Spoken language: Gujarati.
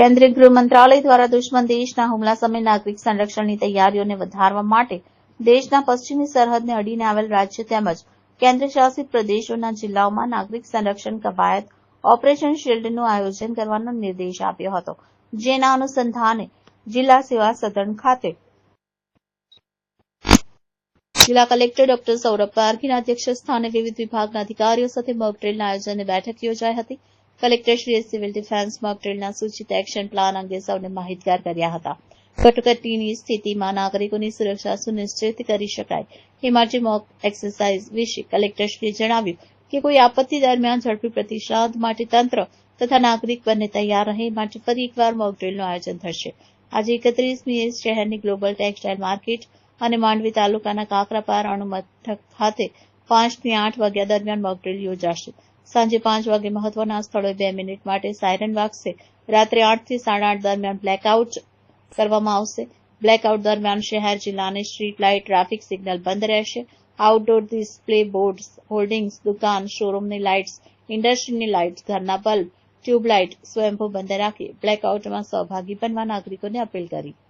કેન્દ્રીય ગૃહ મંત્રાલય દ્વારા દુશ્મન દેશના હુમલા સામે નાગરિક સંરક્ષણની તૈયારીઓને વધારવા માટે દેશના પશ્ચિમી સરહદને અડીને આવેલ રાજ્ય તેમજ કેન્દ્રશાસિત પ્રદેશોના જિલ્લાઓમાં નાગરિક સંરક્ષણ કવાયત ઓપરેશન શિલ્ડનું આયોજન કરવાનો નિર્દેશ આપ્યો હતો, જેના અનુસંધાને જિલ્લા સેવા સદન ખાતે જિલ્લા કલેક્ટર ડોક્ટર સૌરભ પારખીના અધ્યક્ષ સ્થાને વિવિધ વિભાગના અધિકારીઓ સાથે મોક ડ્રીલના આયોજનની બેઠક યોજાઈ હતી. કલેક્ટરશ્રીએ સિવિલ ડિફેન્સ મોક સૂચિત એક્શન પ્લાન અંગે સૌને માહિતગાર કર્યા હતા. કટોકટીની સ્થિતિમાં નાગરિકોની સુરક્ષા સુનિશ્ચિત કરી શકાય. એ માટે મોક એક્સરસાઇઝ વિશે કલેક્ટરશ્રીએ જણાવ્યું કે કોઈ આપત્તિ દરમિયાન ઝડપી પ્રતિસાદ માટે તંત્ર તથા નાગરિક બંને તૈયાર રહે માટે ફરી એકવાર મોક ડ્રીલનું આયોજન થશે. આજે એકત્રીસમીએ શહેરની ગ્લોબલ ટેક્સટાઇલ માર્કેટ અને માંડવી તાલુકાના કાકરાપાર અણુમથક ખાતે પાંચથી આઠ વાગ્યા દરમિયાન મોક યોજાશે. સાંજે પાંચ વાગે મહત્વના સ્થળોએ બે મિનિટ માટે સાયરન વાગશે. રાત્રે આઠથી સાડા આઠ દરમિયાન બ્લેકઆઉટ કરવામાં આવશે. બ્લેકઆઉટ દરમિયાન શહેર, જિલ્લાની સ્ટ્રીટ લાઇટ ટ્રાફિક સિગ્નલ બંધ રહેશે. આઉટડોર ડિસ્પ્લે બોર્ડ્સ હોર્ડિંગ્સ દુકાન શોરૂમની લાઇટ્સ ઇન્ડસ્ટ્રીની લાઇટ્સ ઘરના બલ્બ ટ્યુબલાઇટ સ્વયંભૂ બંધ રાખી બ્લેકઆઉટમાં સહભાગી બનવા નાગરિકોને અપીલ કરી.